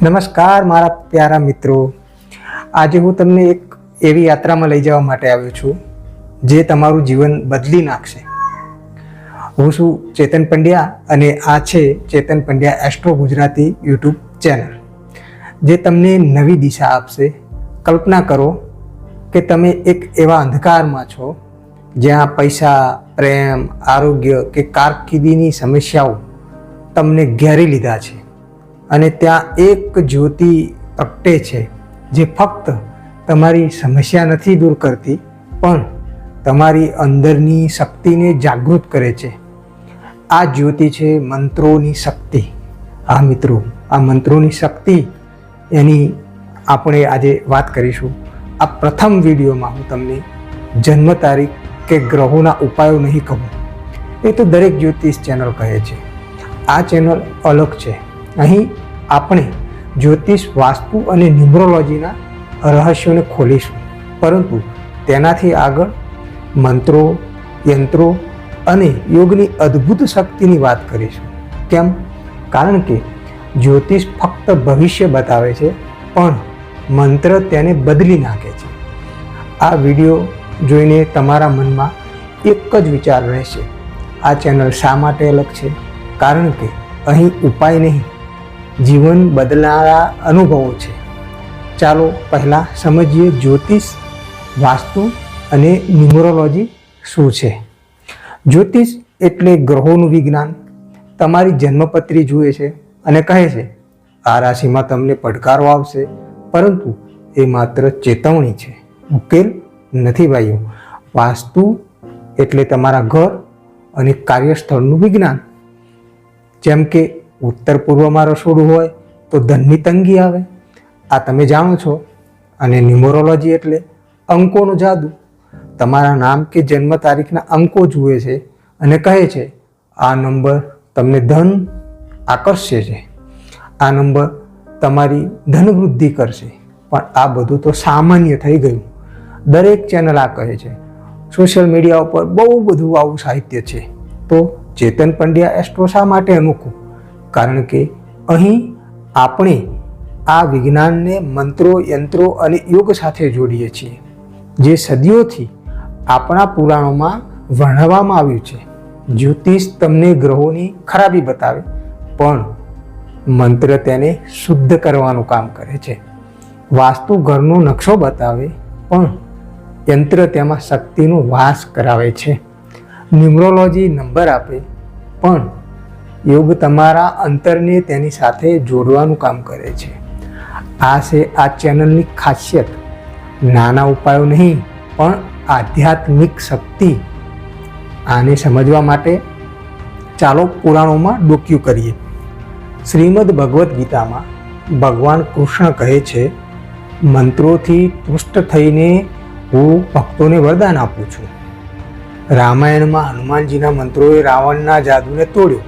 નમસ્કાર, મારા પ્યારા મિત્રો. આજે હું તમને એક એવી યાત્રામાં લઈ જવા માટે આવ્યો છું, જે તમારું જીવન બદલી નાખશે. હું છું ચેતન પંડ્યા અને આ છે Chetan Pandya astro Gujarati YouTube channel, જે તમને નવી દિશા આપશે. કલ્પના કરો કે તમે એક એવા અંધકારમાં છો, જ્યાં પૈસા, પ્રેમ, આરોગ્ય કે કારકિર્દીની સમસ્યાઓ તમને ઘેરી લીધા છે. અને ત્યાં એક જ્યોતિ પ્રગટે છે, જે ફક્ત તમારી સમસ્યા નથી દૂર કરતી, પણ તમારી અંદરની શક્તિને જાગૃત કરે છે. આ જ્યોતિ છે મંત્રોની શક્તિ. આ મિત્રો, આ મંત્રોની શક્તિ એની આપણે આજે વાત કરીશું. આ પ્રથમ વિડીયોમાં હું તમને જન્મ તારીખ કે ગ્રહોના ઉપાયો નહીં કહું. એ તો દરેક જ્યોતિષ ચેનલ કહે છે. આ ચેનલ અલગ છે. અહીં આપણે જ્યોતિષ, વાસ્તુ અને ન્યુમરોલોજીના રહસ્યોને ખોલીશું. પરંતુ તેનાથી આગળ મંત્રો, યંત્રો અને યોગની અદ્ભુત શક્તિની વાત કરીશું. કેમ? કારણ કે જ્યોતિષ ફક્ત ભવિષ્ય બતાવે છે, પણ મંત્ર તેને બદલી નાખે છે. આ વીડિયો જોઈને તમારા મનમાં એક જ વિચાર રહેશે. આ ચેનલ શા માટે અલગ છે? કારણ કે અહીં ઉપાય નહીં. જીવન બદલનારા અનુભવો છે. ચાલો પહેલાં સમજીએ જ્યોતિષ, વાસ્તુ અને ન્યુમરોલોજી શું છે. જ્યોતિષ એટલે ગ્રહોનું વિજ્ઞાન. તમારી જન્મપત્રી જુએ છે અને કહે છે, આ રાશિમાં તમને પડકારો આવશે, પરંતુ એ માત્ર ચેતવણી છે. ઉકેલ નથી ભાઈઓ વાસ્તુ એટલે તમારા ઘર અને કાર્યસ્થળનું વિજ્ઞાન. જેમ કે ઉત્તર પૂર્વમાં રસોડું હોય તો ધનની તંગી આવે. આ તમે જાણો છો. અને ન્યુમરોલોજી એટલે અંકોનો જાદુ. તમારા નામ કે જન્મ તારીખના અંકો જુએ છે અને કહે છે, આ નંબર તમને ધન આકર્ષે છે. આ નંબર તમારી ધનવૃદ્ધિ કરશે. પણ આ બધું તો સામાન્ય થઈ ગયું. દરેક ચેનલ આ કહે છે. સોશિયલ મીડિયા ઉપર બહુ બધું આવું સાહિત્ય છે. તો ચેતન પંડ્યા એસ્ટ્રો શા માટે અનુકૂળ? કારણ કે અહીં આપણે આ વિજ્ઞાનને મંત્રો, યંત્રો અને યોગ સાથે જોડીએ છીએ, જે સદીઓથી આપણા પુરાણોમાં વર્ણવવામાં આવ્યું છે. જ્યોતિષ તમને ગ્રહોની ખરાબી બતાવે, પણ મંત્ર તેને શુદ્ધ કરવાનું કામ કરે છે. વાસ્તુ ઘરનો નકશો બતાવે, પણ યંત્ર તેમાં શક્તિનો વાસ કરાવે છે. ન્યુમરોલોજી નંબર આપે, પણ યોગ તમારા અંતરને તેની સાથે જોડવાનું કામ કરે છે. આ છે આ ચેનલની ખાસિયત. નાના ઉપાયો નહીં, પણ આધ્યાત્મિક શક્તિ. આને સમજવા માટે ચાલો પુરાણોમાં ડોક્યું કરીએ. શ્રીમદ ભગવદ્ ગીતામાં ભગવાન કૃષ્ણ કહે છે, મંત્રોથી તુષ્ટ થઈને હું ભક્તોને વરદાન આપું છું. રામાયણમાં હનુમાનજીના મંત્રોએ રાવણના જાદુને તોડ્યો.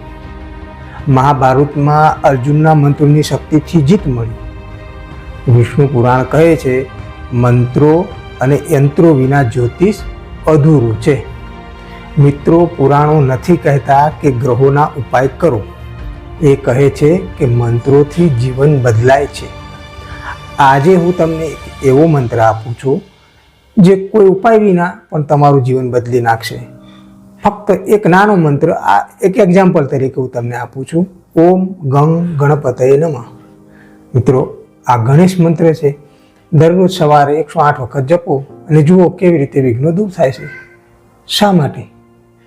મહાભારતમાં અર્જુનના મંત્રોની શક્તિથી જીત મળી. વિષ્ણુ પુરાણ કહે છે, મંત્રો અને યંત્રો વિના જ્યોતિષ અધૂરું છે. મિત્રો, પુરાણો નથી કહેતા કે ગ્રહોના ઉપાય કરો. એ કહે છે કે મંત્રોથી જીવન બદલાય છે. આજે હું તમને એવો મંત્ર આપું છું, જે કોઈ ઉપાય વિના પણ તમારું જીવન બદલી નાખશે. ફક્ત એક નાનો મંત્ર, આ એક એક્ઝામ્પલ તરીકે હું તમને આપું છું. ઓમ ગંગ ગણપતય નમઃ. મિત્રો, આ ગણેશ મંત્ર છે. દરરોજ સવારે એકસો આઠ વખત જપો અને જુઓ કેવી રીતે વિઘ્નો દૂર થાય છે. શા માટે?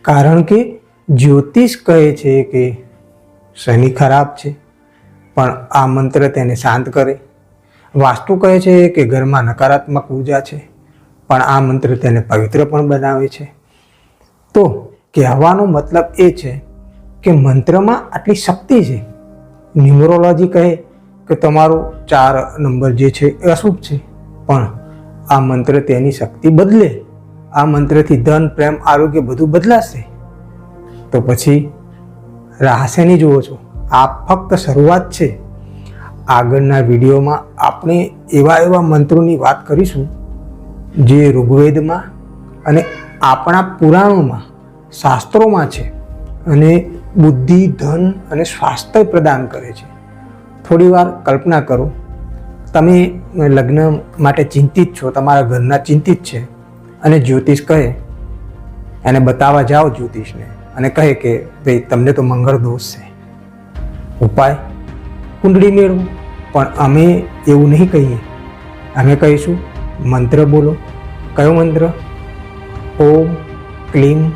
કારણ કે જ્યોતિષ કહે છે કે શનિ ખરાબ છે, પણ આ મંત્ર તેને શાંત કરે. વાસ્તુ કહે છે કે ઘરમાં નકારાત્મક ઊર્જા છે, પણ આ મંત્ર તેને પવિત્ર પણ બનાવે છે. તો કહેવાનો મતલબ એ છે કે મંત્રમાં આટલી શક્તિ છે. ન્યુમરોલોજી કહે કે તમારો ચાર નંબર જે છે એ અશુભ છે. પણ આ મંત્ર તેની શક્તિ બદલે. આ મંત્રથી ધન, પ્રેમ, આરોગ્ય બધું બદલાશે. તો પછી રાહ જુઓ છો. આ ફક્ત શરૂઆત છે. આગળના વિડીયોમાં આપણે એવા એવા મંત્રોની વાત કરીશું જે ઋગ્વેદમાં અને આપણા પુરાણોમાં શાસ્ત્રોમાં છે અને બુદ્ધિ, ધન અને સ્વાસ્થ્ય પ્રદાન કરે છે. થોડી વાર કલ્પના કરો, તમે લગ્ન માટે ચિંતિત છો, તમારા ઘરના ચિંતિત છે અને જ્યોતિષ કહે, એને બતાવવા જાઓ જ્યોતિષને અને કહે કે, ભાઈ, તમને તો મંગળ દોષ છે. ઉપાય, કુંડળી મેળવો, પણ અમે એવું નહીં કહીએ. અમે કહીશું, મંત્ર બોલો. કયો મંત્ર? ઓમ, ક્લીમ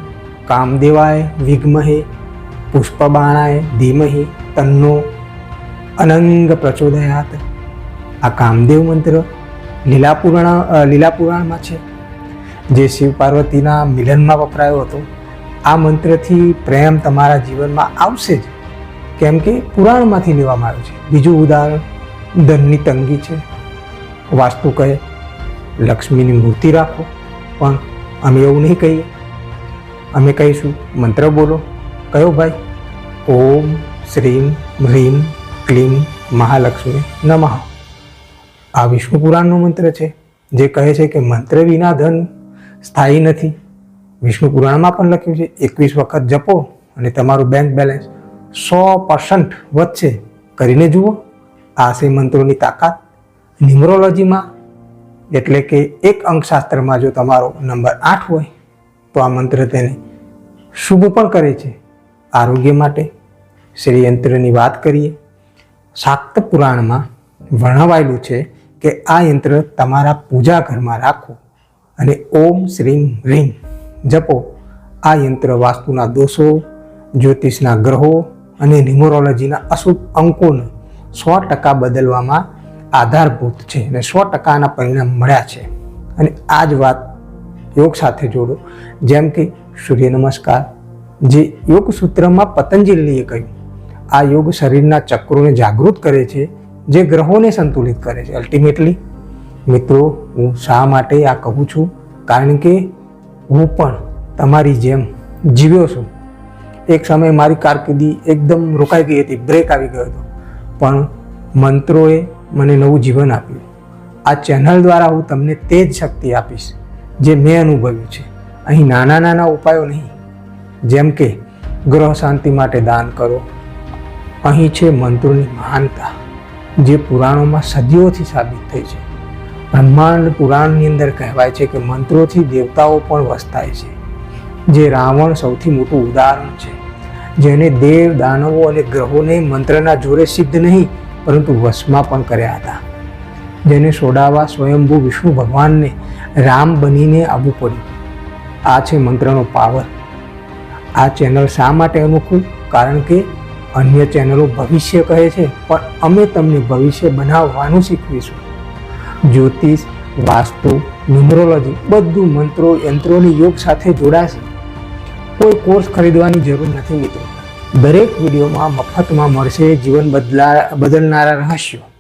કામદેવાય, વિઘ્મહે, પુષ્પબાણાય, ધીમહે, તન્નો, અનંગ પ્રચોદયાત. આ કામદેવ મંત્ર લીલા પુરાણ લીલા પુરાણમાં છે. જે શિવ પાર્વતીના મિલનમાં વપરાયો હતો. આ મંત્રથી પ્રેમ તમારા જીવનમાં આવશે જ. કેમ કે પુરાણમાંથી લેવામાં આવ્યું છે. બીજું ઉદાહરણ, ધનની તંગી છે. વાસ્તુ કહે, લક્ષ્મીની મૂર્તિ રાખો. પણ અમે એવું નહીં કહીએ. અમે કહીશું, મંત્ર બોલો. કયો ભાઈ? ઓમ શ્રીમ હ્રીમ ક્લીમ મહાલક્ષ્મી નમઃ. આ વિષ્ણુ પુરાણનો મંત્ર છે, જે કહે છે કે મંત્ર વિના ધન સ્થાયી નથી. વિષ્ણુ પુરાણમાં પણ લખ્યું છે, એકવીસ વખત જપો અને તમારું બેંક બેલેન્સ સો પર્સન્ટ વધશે. કરીને જુઓ, આ છે મંત્રોની તાકાત. ન્યુમરોલોજીમાં એટલે કે એક અંકશાસ્ત્રમાં જો તમારો નંબર આઠ હોય તો આ મંત્ર તેને શુભ પણ કરે છે. આરોગ્ય માટે શ્રીયંત્રની વાત કરીએ. શાક્ત પુરાણમાં વર્ણવાયેલું છે કે આ યંત્ર તમારા પૂજા ઘરમાં રાખો અને ઓમ શ્રીમ રીમ જપો. આ યંત્ર વાસ્તુના દોષો, જ્યોતિષના ગ્રહો અને ન્યુમરોલોજીના અશુભ અંકોને સો ટકા બદલવામાં આધારભૂત છે અને સો ટકાના પરિણામ મળ્યા છે. અને આ જ વાત યોગ સાથે જોડો. જેમ કે સૂર્ય નમસ્કાર. જે યોગ સૂત્રમાં પતંજલિએ કહ્યું. આ યોગ શરીરના ચક્રોને જાગૃત કરે છે, જે ગ્રહોને સંતુલિત કરે છે. અલ્ટિમેટલી મિત્રો, હું શા માટે આ કહું છું? કારણ કે હું પણ તમારી જેમ જીવ્યો છું. એક સમયે મારી કારકિર્દી એકદમ રોકાઈ ગઈ હતી બ્રેક આવી ગયો હતો. પણ મંત્રોએ મને નવું જીવન આપ્યું. આ ચેનલ દ્વારા હું તમને તે જ શક્તિ આપીશ. જે મેં અનુભવ્યું છે. અહીં નાના નાના ઉપાયો નહીં. જેમ કે, ગ્રહ શાંતિ માટે દાન કરો. અહીં છે મંત્રોની મહાનતા, જે પુરાણોમાં સદીઓથી સાબિત થઈ છે. બ્રહ્માંડ પુરાણની અંદર કહેવાય છે કે મંત્રોથી દેવતાઓ પણ વસ્તાય છે, જે રાવણ સૌથી મોટું ઉદાહરણ છે. જેને દેવ, દાનવો અને ગ્રહોને મંત્રના જોરે સિદ્ધ નહીં, પરંતુ વશમાં પણ કર્યા હતા. જેને સોડાવા સ્વયંભૂ વિષ્ણુ ભગવાનને રામ બનીને આવવું પડ્યું. આ છે મંત્રનો પાવર. આ ચેનલ શા માટે અનુકૂળ? કારણ કે અન્ય ચેનલો ભવિષ્ય કહે છે, પણ અમે તમને ભવિષ્ય બનાવવાનું શીખવીશું. જ્યોતિષ, વાસ્તુ ન્યુમરોલોજી બધું મંત્રો, યંત્રોની યોગ સાથે જોડાશે. કોઈ કોર્સ ખરીદવાની જરૂર નથી મિત્રો. દરેક વિડીયોમાં મફતમાં મળશે જીવન બદલા, બદલનારા રહસ્યો.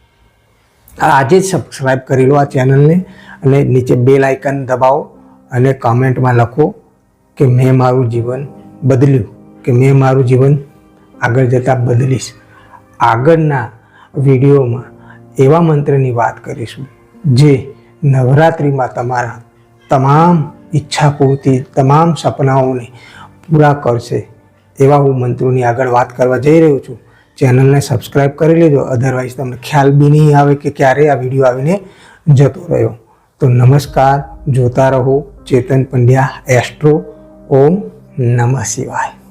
આજે જ સબસ્ક્રાઈબ કરી લો આ ચેનલને અને નીચે બેલ આઇકન દબાવો અને કોમેન્ટમાં લખો કે મેં મારું જીવન બદલ્યું, કે મેં મારું જીવન આગળ જતાં બદલીશ. આગળના વિડીયોમાં એવા મંત્રની વાત કરીશું જે નવરાત્રિમાં તમારા તમામ ઈચ્છા પૂરતી, તમામ સપનાઓને પૂરા કરશે એવા હું મંત્રોની આગળ વાત કરવા જઈ રહ્યો છું. ચેનલને સબસ્ક્રાઈબ કરી લેજો. અધરવાઇઝ તમને ખ્યાલ બી નહીં આવે કે ક્યારે આ વીડિયો આવીને જતો રહ્યો. તો નમસ્કાર. જોતા રહો ચેતન પંડ્યા એસ્ટ્રો. ઓમ નમઃ શિવાય.